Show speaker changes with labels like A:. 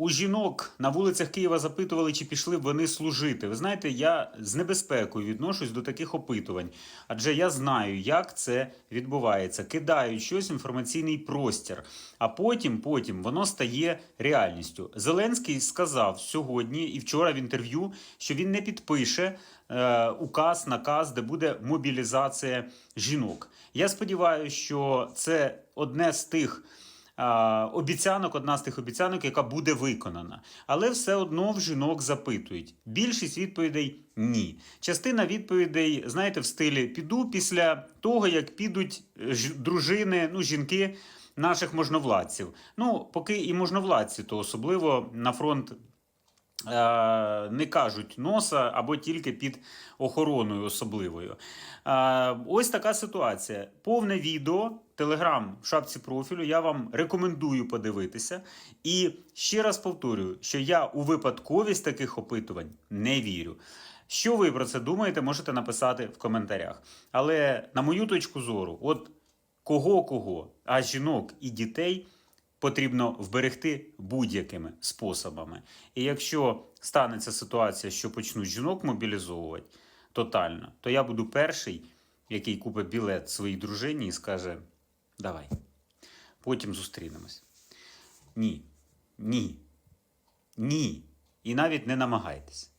A: У жінок на вулицях Києва запитували, чи пішли б вони служити. Ви знаєте, я з небезпекою відношусь до таких опитувань, адже я знаю, як це відбувається. Кидають щось в інформаційний простір, а потім, потім воно стає реальністю. Зеленський сказав сьогодні і вчора в інтерв'ю, що він не підпише е, указ, наказ, де буде мобілізація жінок. Я сподіваюся, що це одне з тих. Обіцянок, одна з тих обіцянок, яка буде виконана. Але все одно в жінок запитують. Більшість відповідей ні. Частина відповідей, знаєте, в стилі піду після того, як підуть е, дружини, ну, жінки наших можновладців. Ну, поки і можновладці, то особливо на фронт не кажуть носа або тільки під охороною особливою. Е, Ось така ситуація. Повне відео, телеграм в шапці профілю. Я вам рекомендую подивитися. І ще раз повторюю, що я у випадковість таких опитувань не вірю. Що ви про це думаєте, можете написати в коментарях. Але на мою точку зору, от кого кого, а жінок і дітей потрібно вберегти будь-якими способами. І якщо станеться ситуація, що почнуть жінок мобілізовувати тотально, то я буду перший, який купить білет своїй дружині і скаже: Давай, потім зустрінемось. Ні, ні, ні. І навіть не намагайтесь.